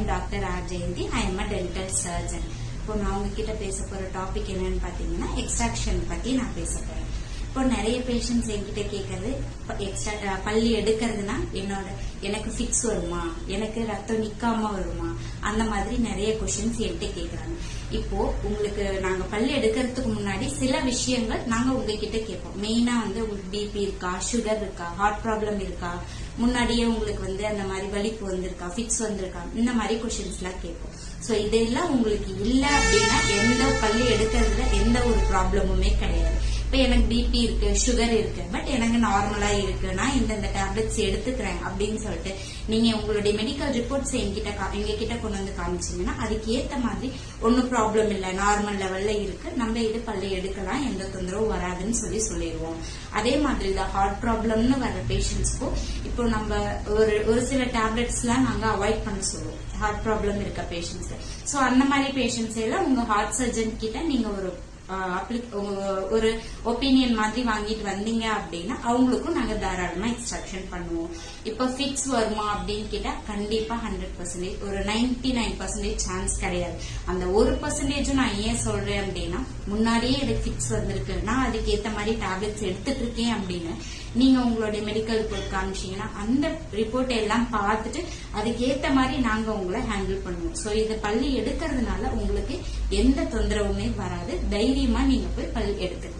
M doctor R Jayanthi I am a dental surgeon இப்போ நான் உங்ககிட்ட பேச போற டாபிக் என்னன்னு பாத்தீங்கன்னா எக்ஸ்ட்ராக்ஷன் பத்தி நான் பேச போறேன். இப்போ நிறைய பேஷண்ட்ஸ் என்கிட்ட கேட்கறது எக்ஸ்ட்ரா பள்ளி எடுக்கிறதுனா என்னோட எனக்கு ஃபிக்ஸ் வருமா? எனக்கு ரத்தம் நிக்காம வருமா? அந்த மாதிரி நிறைய கொஷின்ஸ் என்கிட்ட கேக்குறாங்க இப்போ உங்களுக்கு நாங்க பள்ளி எடுக்கிறதுக்கு முன்னாடி விஷயங்கள் நாங்க உங்ககிட்ட கேட்போம். மெயினா வந்து உங்களுக்கு பிபி இருக்கா சுகர் இருக்கா ஹார்ட் ப்ராப்ளம் இருக்கா முன்னாடியே உங்களுக்கு வந்து அந்த மாதிரி வலிப்பு வந்திருக்கா ஃபிக்ஸ் வந்திருக்கா இந்த மாதிரி கொஷின்ஸ் எல்லாம் கேட்போம். சோ இதெல்லாம் உங்களுக்கு இல்ல அப்படின்னா எந்த பள்ளி எடுக்கிறதுல எந்த ஒரு ப்ராப்ளமுமே கிடையாது. இப்ப எனக்கு பிபி இருக்கு சுகர் இருக்கு பட் எனக்கு நார்மலா இருக்கு. நான் இந்தந்த டேப்லெட்ஸ் எடுத்துக்கிறேன் அப்படின்னு சொல்லிட்டு நீங்க உங்களுடைய மெடிக்கல் ரிப்போர்ட்ஸ் என்கிட்ட கா- எங்க கிட்ட கொண்டு வந்து காமிச்சீங்கன்னா அதுக்கு ஏத்த மாதிரி ஒன்னும் ப்ராப்ளம் இல்ல. நார்மல் லெவல்ல இருக்கு. நம்ம இது பல்ல எடுக்கலாம். எந்த தொந்தரவும் வராதுன்னு சொல்லி சொல்லிடுவோம். அதே மாதிரி தான் ஹார்ட் ப்ராப்ளம்னு வர பேஷண்ட்ஸ்க்கும் இப்போ நம்ம ஒரு ஒரு சில டேப்லெட்ஸ் எல்லாம் நாங்க அவாய்ட் பண்ண சொல்லுவோம். ஹார்ட் ப்ராப்ளம் இருக்க பேஷண்ட்ஸ் சோ அந்த மாதிரி பேஷண்ட்ஸ் எல்லாம் உங்க ஹார்ட் சர்ஜன் கிட்ட நீங்க ஒரு ஒரு ஒப்பீனியன் மாதிரி வாங்கிட்டு வந்தீங்க அப்படின்னா அவங்களுக்கும் நாங்க தாராளமா எக்ஸ்ட்ரக்ஷன் பண்ணுவோம். இப்ப ஃபிக்ஸ் வருமா அப்படின்னு கேட்டா கண்டிப்பா ஹண்ட்ரட் பர்சன்டேஜ் ஒரு நைன்டி நைன் பர்சன்டேஜ் சான்ஸ் கிடையாது. அந்த ஒரு பர்சன்டேஜும் நான் ஏன் சொல்றேன் அப்படின்னா முன்னாடியே எனக்கு ஃபிக்ஸ் வந்திருக்கு. நான் அதுக்கு ஏத்த மாதிரி டேப்லெட்ஸ் எடுத்துட்டு இருக்கேன் அப்படின்னு நீங்க உங்களுடைய மெடிக்கல் ரிப்போர்ட் காமிச்சீங்கன்னா அந்த ரிப்போர்ட் எல்லாம் பார்த்துட்டு அதுக்கு ஏத்த மாதிரி நாங்க உங்களை ஹேண்டில் பண்ணுவோம். சோ இந்த பள்ளி எடுக்கிறதுனால உங்களுக்கு எந்த தொந்தரவுமே வராது. தைரியம் நீங்க போய் பல் எடுத்துக்கலாம்